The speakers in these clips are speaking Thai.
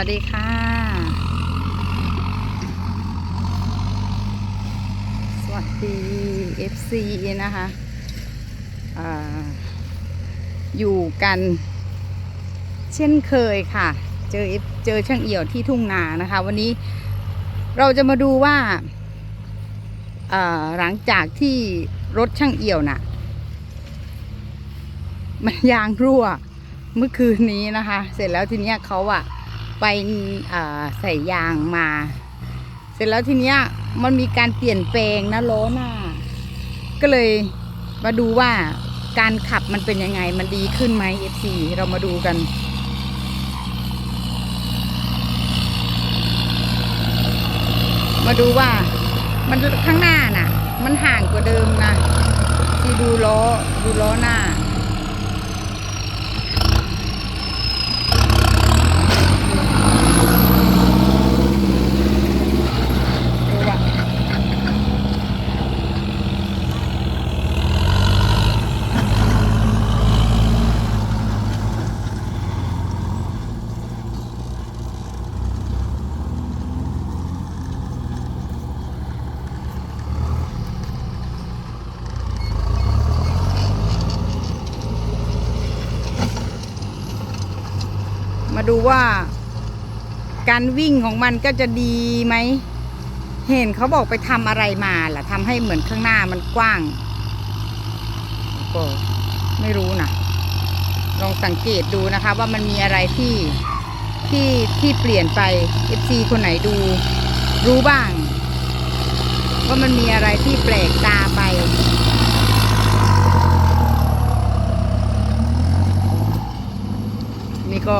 วัสดีค่ะ สวัสดี FC นะคะออยู่กันเช่นเคยค่ะ เจอเจอช่างเอี่ยวที่ทุ่งนานะคะ วันนี้เราจะมาดูว่าหลังจากที่รถช่างเอี่ยวน่ะ มันยางรั่วเมื่อคืนนี้นะคะ เสร็จแล้วทีเนี้ยเขาอะ ไปใส่ยางมา เสร็จแล้วทีเนี้ยมันมีการเปลี่ยนแปลงนะล้อหน้า ก็เลยมาดูว่าการขับมันเป็นยังไง มันดีขึ้นไหม FC เรามาดูกันมาดูว่ามันข้างหน้าน่ะ มันห่างกว่าเดิมนะที่ดูล้อดูล้อหน้า ดูว่ามา ดูว่า การวิ่งของมันก็จะดีไหม เห็นเขาบอกไปทำอะไรมาล่ะทำให้เหมือนข้างหน้ามันกว้าง ก็ไม่รู้นะลองสังเกตดูนะคะ ว่ามันมีอะไรที่ที่ที่เปลี่ยนไป FC คนไหนดู รู้บ้าง ว่ามันมีอะไรที่แปลกตาไปนี่ก็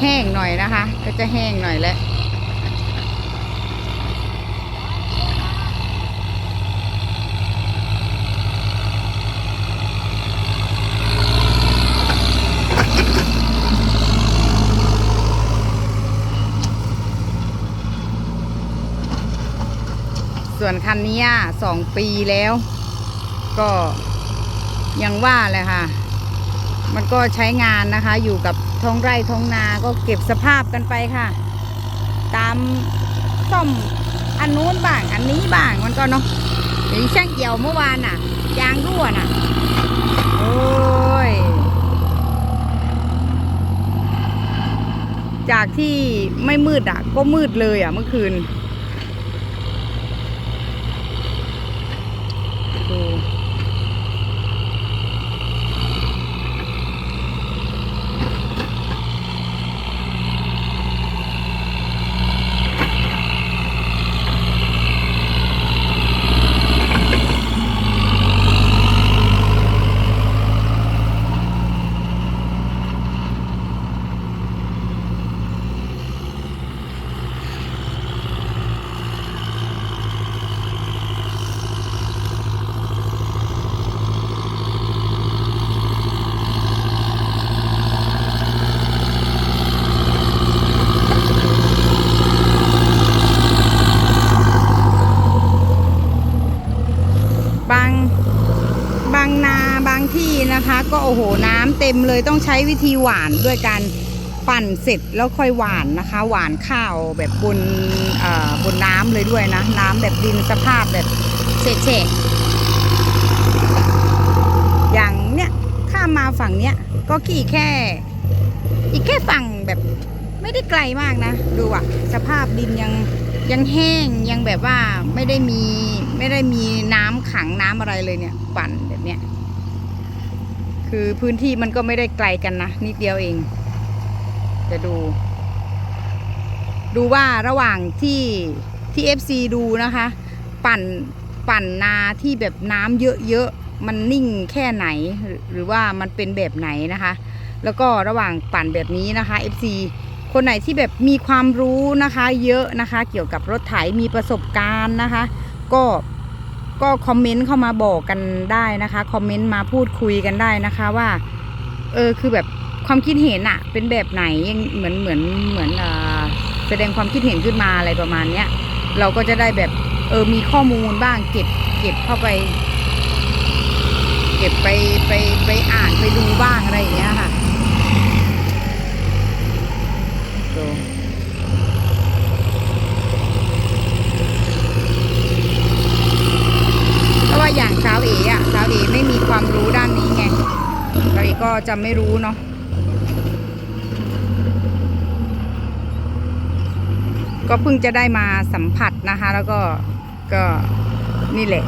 แห้งหน่อยนะคะ ก็จะแห้งหน่อยแหล้วส่วนคันนี้สองปีแล้ว ก็ยังว่าเลยค่ะ มันก็ใช้งานนะคะอยู่กับ ท้องไร่ท้องนาก็เก็บสภาพกันไปค่ะ ตามซ่อมอันนู้นบ้าง อันนี้บ้างมันก็เนาะอย่างช่างเกี่ยวเมื่อวานน่ะยางรั่วน่ะ โอ้ย จากที่ไม่มืดอะ ก็มืดเลยอะเมื่อคืน ดู บางบางนางที่นะคะ ก็โอ้โหน้ำเต็มเลยต้องใช้วิธีหวานด้วยการปั่นเสร็จแล้วค่อยหวานนะคะ หวานข้าวแบบบนเอ่อบนน้ำเลยด้วยนะ น้ำแบบดินสภาพแบบเฉะๆอย่างเนี้ยข้ามมาฝั่งเนี้ยก็ขี่แค่ อีกแค่ฝั่งแบบไม่ได้ไกลมากนะ ดูอะสภาพดินยังยังแห้งยังแบบว่าไม่ได้มีไม่ได้มีน้ำขังน้ำอะไรเลยเนี่ยปั่นแบบเนี้ย คือพื้นที่มันก็ไม่ได้ไกลกันนะ นิดเดียวเอง จะดู ดูว่าระหว่างที่ที่ FC ดูนะคะ ปั่นปั่นนาที่แบบน้ำเยอะๆ มันนิ่งแค่ไหน หรือว่ามันเป็นแบบไหนนะคะ แล้วก็ระหว่างปั่นแบบนี้นะคะ FC คนไหนที่แบบมีความรู้นะคะ เยอะนะคะ เกี่ยวกับรถไถมีประสบการณ์นะคะ ก็ ก็คอมเมนต์เข้ามาบอกกันได้นะคะคอมเมนต์มาพูดคุยกันได้นะคะว่า เออคือแบบความคิดเห็นอะเป็นแบบไหนยังเหมือนเหมือนเหมือนแสดงความคิดเห็นขึ้นมาอะไรประมาณเนี้ยเราก็จะได้แบบเออมีข้อมูลบ้างเก็บเก็บเข้าไป เก็บไปไปไปอ่านไปดูบ้างอะไรอย่างเงี้ยค่ะ จะไม่รู้เนาะก็เพิ่งจะได้มาสัมผัสนะคะ แล้วก็ก็นี่แหละ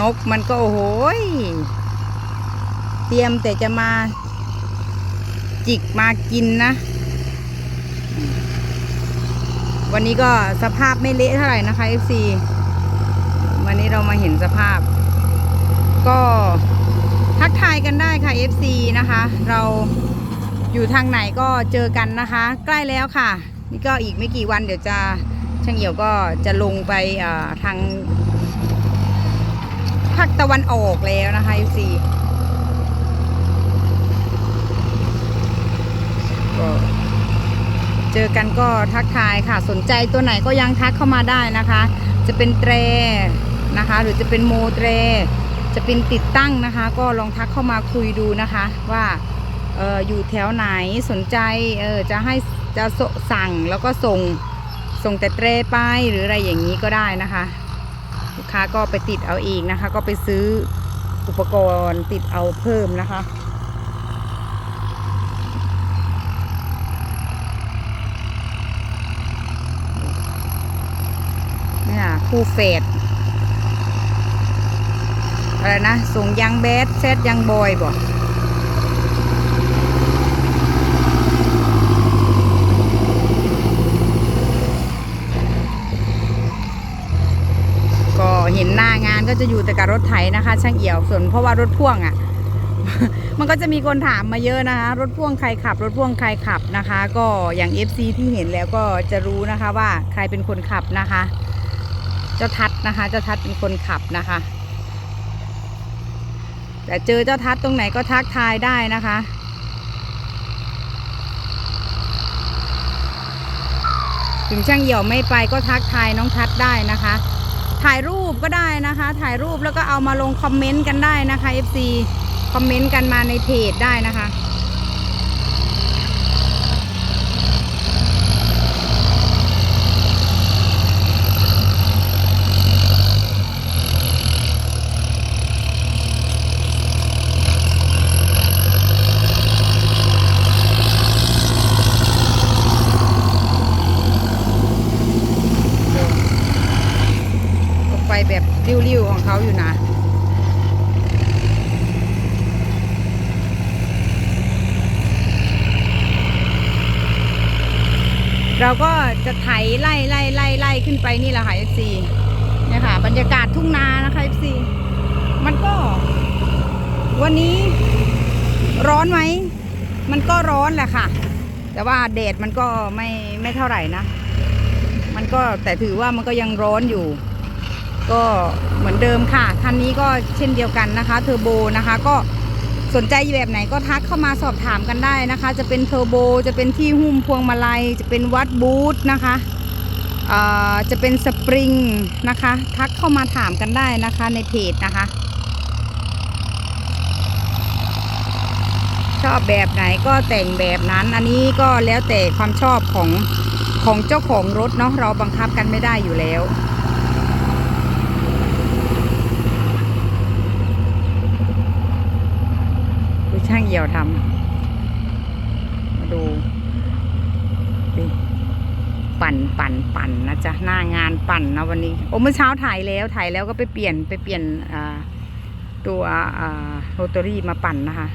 นกมันก็โอ้โหเตรียมแต่จะมา จิกมากินนะ วันนี้ก็สภาพไม่เละเท่าไหร่นะคะ FC วันนี้เรามาเห็นสภาพ ก็ทักทายกันได้ค่ะ FC นะคะ เราอยู่ทางไหนก็เจอกันนะคะ ใกล้แล้วค่ะ นี่ก็อีกไม่กี่วันเดี๋ยวจะช่างเหี่ยวก็จะลงไปทาง ภาคตะวันออกแล้วนะคะ FC ก็เจอกันก็ทักทายค่ะ สนใจตัวไหนก็ยังทักเข้ามาได้นะคะ จะเป็นแตรนะคะ หรือจะเป็นโมแตร จะเป็นติดตั้งนะคะ ก็ลองทักเข้ามาคุยดูนะคะว่าอออยู่แถวไหนสนใจเออจะให้จะสั่งแล้วก็ส่งส่งแต่แตรไปหรืออะไรอย่างนี้ก็ได้นะคะ ลูกค้าก็ไปติดเอาเองนะคะ ก็ไปซื้ออุปกรณ์ติดเอาเพิ่มนะคะเนี่ยคู่เฟดอะไรนะส่งยังแบดเซตยังบอยบ่ก็ เห็นหน้างานก็จะอยู่แต่กับรถไถนะคะ ช่างเอี่ยวส่วนเพราะว่ารถพ่วงอะ่ะ มันก็จะมีคนถามมาเยอะนะคะ รถพ่วงใครขับ รถพ่วงใครขับนะคะ ก็อย่าง FC ที่เห็นแล้วก็จะรู้นะคะว่าใครเป็นคนขับนะคะ เจ้าทัดนะคะ เจ้าทัดเป็นคนขับนะคะ แต่เจอเจ้าทัดตรงไหนก็ทักทายได้นะคะถึงช่างเหี่ยวไม่ไปก็ทักทายน้องทัดได้นะคะ ถ่ายรูปก็ได้นะคะ ถ่ายรูปแล้วก็เอามาลงคอมเมนต์กันได้นะคะ FC คอมเมนต์กันมาในเพจได้นะคะ ริ้วๆของเขาอยู่นะเราก็จะไถไล่ไล่ไล่ไล่ขึ้นไปนี่แหละค่ะ FC เนี่ยค่ะ บรรยากาศทุ่งนานะคะ FC มันก็ วันนี้ร้อนไหม มันก็ร้อนแหละค่ะ แต่ว่าแดดมันก็ไม่ไม่เท่าไหร่นะ มันก็แต่ถือว่ามันก็ยังร้อนอยู่ ก็เหมือนเดิมค่ะ คันนี้ก็เช่นเดียวกันนะคะ เทอร์โบนะคะ ก็สนใจแบบไหนก็ทักเข้ามาสอบถามกันได้นะคะ จะเป็นเทอร์โบ จะเป็นที่หุ้มพวงมาลัย จะเป็นวัดบูทนะคะจะเป็นสปริงนะคะ ทักเข้ามาถามกันได้นะคะในเพจนะคะ ชอบแบบไหนก็แต่งแบบนั้น อันนี้ก็แล้วแต่ความชอบของของเจ้าของรถเนาะเราบังคับกันไม่ได้อยู่แล้ว ดูช่าง เหี่ยวทำมาดูดิปั่นปั่นปั่นนะจ๊ะหน้างานปั่นนะวันนี้โอ้เมื่อเช้าถ่ายแล้วถ่ายแล้วก็ไปเปลี่ยนไปเปลี่ยนตัวอ่าโรตารี่มาปั่นนะคะ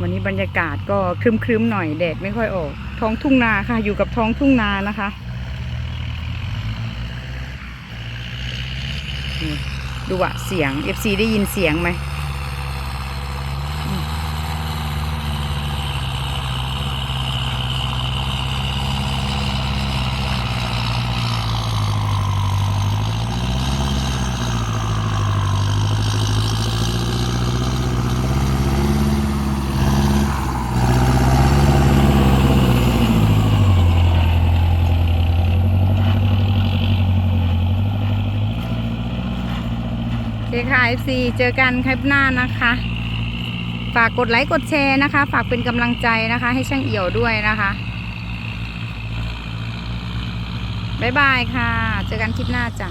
วันนี้บรรยากาศก็ครึ้มๆหน่อยแดดไม่ค่อยออก ท้องทุ่งนาค่ะ อยู่กับท้องทุ่งนานะคะ ดูอะเสียง FC ได้ยินเสียงไหม ค่ะ FC เจอกันคลิปหน้านะคะ ฝากกดไลค์กดแชร์นะคะ ฝากเป็นกำลังใจนะคะ ให้ช่างเอี่ยวด้วยนะคะบ๊ายบายค่ะ เจอกันคลิปหน้าจ้ะ